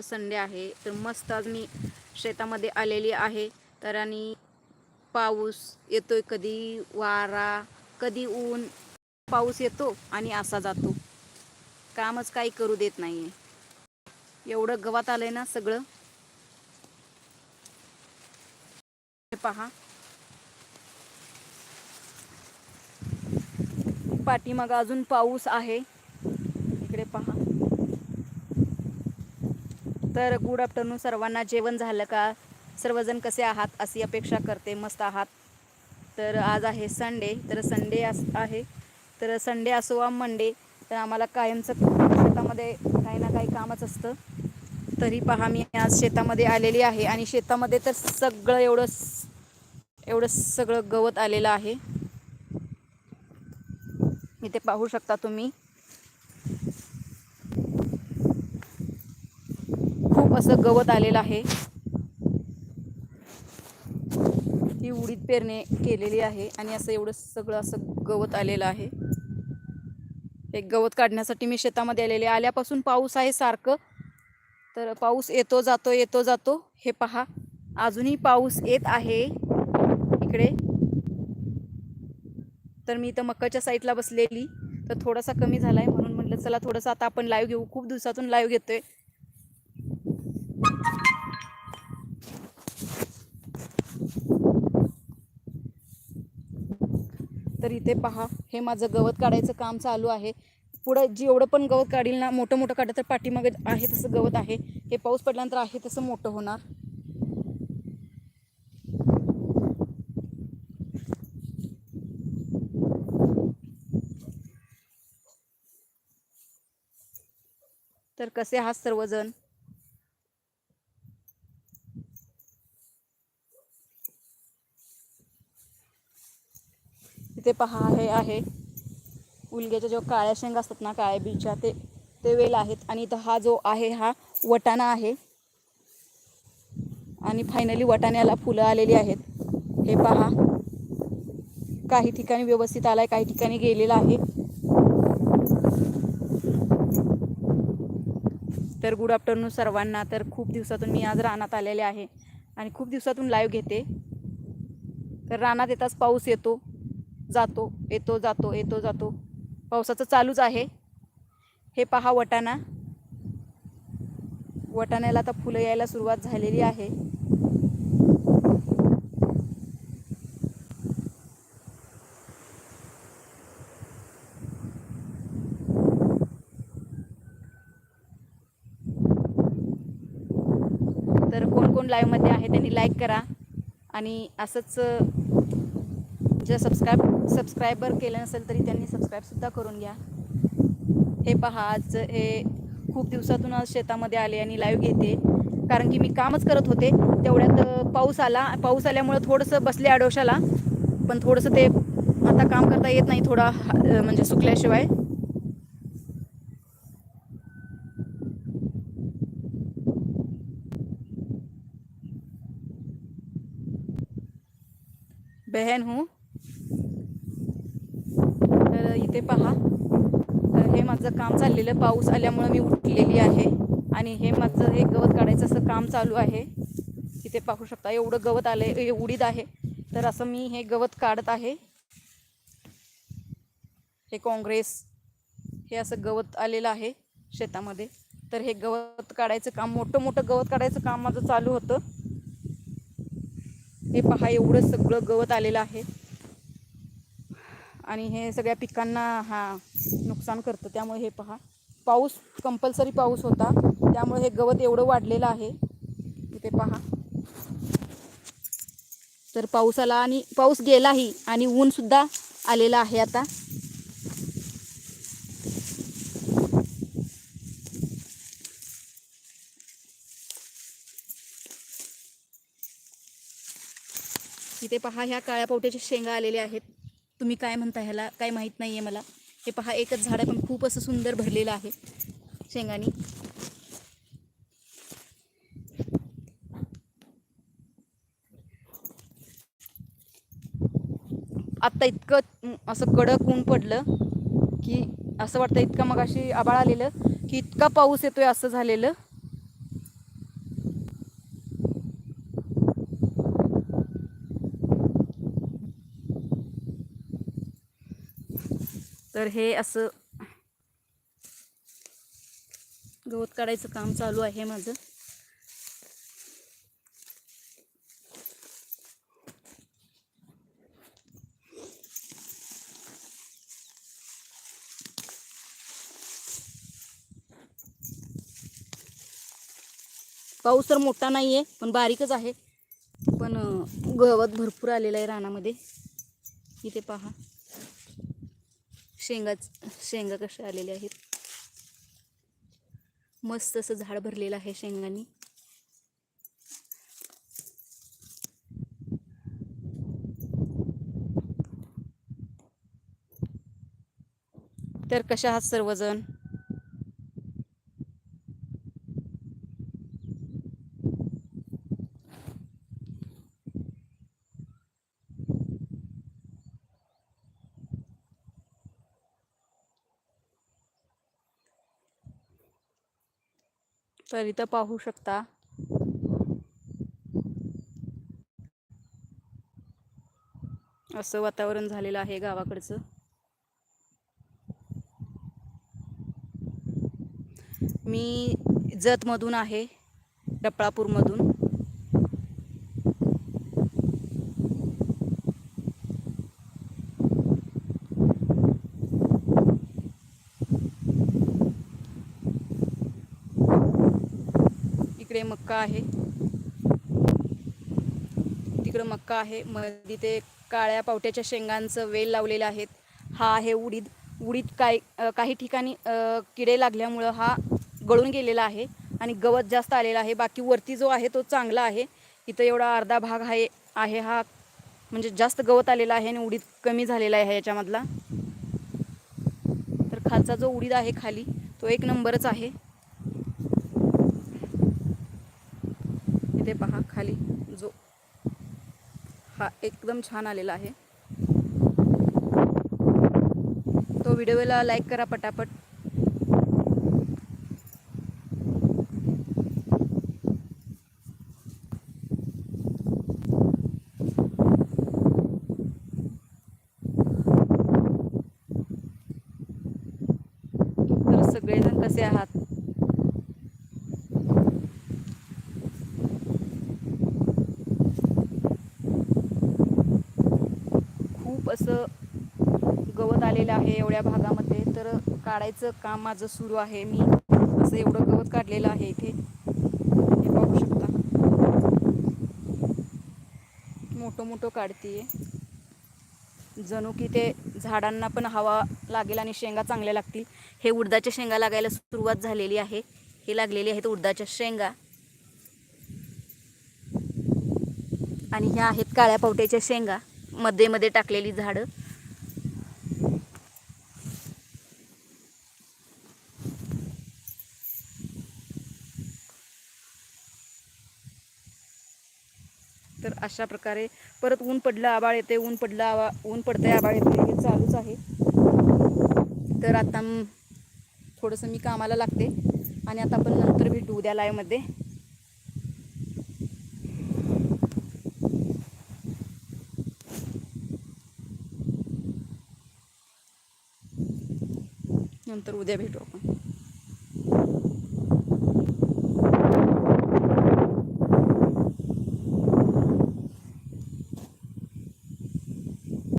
Sunday आहे तर मस्त आज मी शेतामध्ये आलेली आहे. तर आणि पाऊस येतोय कधी वारा कधी ऊन. पाऊस येतो आणि असा जातो. कामच काही करू देत नाहीये. एवढं गवात आलंय ना सगळं. हे पहा. पाठीमागं अजून पाऊस आहे. इकडे पहा. तर गुड आफ्टरनून सर्वांना जेवण झालं का? सर्वजण कसे आहात? अशी अपेक्षा करते. मस्त आहात. तर आज आहे संडे. तर संडे अस आहे. तर संडे असो वा मंडे तर आम्हाला कायमचं शेतामध्ये काही ना काही कामच असतं. तरी पहा मी आज शेतामध्ये आलेली आहे आणि शेतामध्ये तर सगळं एवढं एवढं सगळं गवत आलेलं आहे. इथे पाहू शकता तुम्ही. खूप असं गवत आलेलं आहे. ही उडीद पेरणे केलेली आहे आणि असं एवढं सगळं असं गवत आलेलं आहे. हे गवत काढण्यासाठी मी शेतामध्ये आलेले आल्यापासून पाऊस आहे सारखं. तर पाऊस येतो जातो येतो जातो. हे पहा अजूनही पाऊस येत आहे इकडे. तर मी इथं मक्काच्या साईडला बसलेली. तर थोडासा कमी झाला आहे म्हणून म्हटलं चला थोडंसं आता आपण लाईव्ह घेऊ. खूप दिवसातून लाईव्ह घेतोय. तर इथे पहा हे माझं गवत काढायचं काम चालू आहे. पुढं जेवढं पण गवत काढील ना मोठं मोठं काढलं तर पाठीमागे आहे तसं गवत आहे. हे पाऊस पडल्यानंतर आहे तसं मोठं होणार. तर कसे आहात सर्वजण? इथे पहा हे आहे. उलग्याच्या जो काळ्या शेंगा असतात ना काळ्या बीच्या ते ते वेल आहेत. आणि इथं हा जो आहे हा वटाणा आहे. आणि फायनली वटाण्याला फुलं आलेली आहेत. हे पहा. काही ठिकाणी व्यवस्थित आलाय काही ठिकाणी गेलेला आहे. तर गुड आफ्टरनून सर्वांना. तर खूप दिवसातून मी आज रानात आलेले आहे. आणि खूप दिवसातून लाईव्ह घेते. तर रानात येताच पाऊस येतो. जातो येतो जातो येतो जातो. पावसाचं चालूच आहे. हे पहा वटाणा. वटाण्याला आता फुलं यायला सुरुवात झालेली आहे. तर कोण कोण लाईव्हमध्ये आहे त्यांनी लाईक करा आणि असंच जर सबस्क्राईब सबस्क्रायबर केलं नसेल तरी त्यांनी सबस्क्राईबसुद्धा करून घ्या. हे पहा आज हे खूप दिवसातून आज शेतामध्ये आले आणि लाईव्ह घेते. कारण की मी कामच करत होते. तेवढ्यात पाऊस आला. पाऊस आल्यामुळं थोडंसं बसले आडोशाला. पण थोडंसं ते आता काम करता येत नाही थोडा म्हणजे सुकल्याशिवाय. बहन हूँ. ते पहा. हे माझं काम चाललेलं पाऊस आल्यामुळं मी उठलेली आहे. आणि हे माझं हे गवत काढायचं असं काम चालू आहे. तिथे पाहू शकता एवढं गवत आलं आहे उडीद आहे. तर असं मी हे गवत काढत आहे. हे काँग्रेस हे असं गवत आलेलं आहे शेतामध्ये. तर हे गवत काढायचं काम मोठं मोठं गवत काढायचं काम माझं चालू होतं. हे पहा एवढं सगळं गवत आलेलं आहे. आणि हे सगळ्या पिकांना हा नुकसान करतं. त्यामुळे हे पहा. पाऊस कंपल्सरी पाऊस होता. त्यामुळे हे गवत एवढं वाढलेलं आहे. इथे पहा. तर पाऊस आला आणि पाऊस गेलाही आणि ऊनसुद्धा आलेला आलेलं आहे आता. इथे पहा ह्या काळ्या पावट्याच्या शेंगा आलेल्या आहेत. तुम्ही काय म्हणता ह्याला? काय माहीत नाही आहे मला. हे पहा एकच झाड पण खूप असं सुंदर भरलेलं आहे. शेंगानी. आत्ता इतकं असं कडक ऊन पडलं की असं वाटतं इतकं मग अशी आबाळ आलेलं की इतका पाऊस येतोय असं झालेलं. तर हे असं गवत काढायचं काम चालू आहे माझं. पाऊस तर मोठा नाही आहे पण बारीकच आहे. पण गवत भरपूर आलेलं आहे रानामध्ये. इथे पहा. शेंगाच शेंगा कशा आलेल्या आहेत? मस्त असं झाड भरलेलं आहे शेंगांनी. तर कशा आहात सर्वजण? तर इथं पाहू शकता. असं वातावरण झालेलं आहे गावाकडचं. मी जतमधून आहे डपळापूरमधून. इकडे मक्का आहे. तिकडं मक्का आहे. मध्ये ते काळ्या पावट्याच्या शेंगांचं वेल लावलेलं आहेत. हा आहे उडीद. उडीद काय काही ठिकाणी किडे लागल्यामुळं हा गळून गेलेला आहे आणि गवत जास्त आलेला आहे. बाकी वरती जो आहे तो चांगला आहे. इथं एवढा अर्धा भाग आहे आहे हा म्हणजे जास्त गवत आलेला आहे आणि उडीद कमी झालेला आहे याच्यामधला. तर खालचा जो उडीद आहे खाली तो एक नंबरच आहे. इथे पहा खाली. जो हा एकदम छान आलेला आहे. तो व्हिडिओला लाईक करा पटापट. तर सगळेजण कसे आहात खूप असं गवत आलेलं आहे एवढ्या भागामध्ये तर काढायचं काम माझं सुरू आहे. मी असं एवढं गवत काढलेलं आहे इथे. हे पाहू शकता. मोठं मोठं काढतीये. जणू की ते झाडांना पण हवा लागेल आणि शेंगा चांगल्या लागतील. हे उडदाच्या शेंगा लागायला सुरुवात झालेली आहे. हे लागलेली आहेत उडदाच्या शेंगा. आणि ह्या आहेत काळ्या पावट्याच्या शेंगा. मध्ये मध्ये टाकलेली झाडं. तर अशा प्रकारे परत ऊन पडलं आबाळ येते ऊन पडलं आवा ऊन पडतंय आबाळ येते हे चालूच आहे. तर आता थोडंसं मी कामाला लागते आणि आता आपण नंतर भेटू उद्या लाईव्हमध्ये नंतर उद्या भेटू आपण.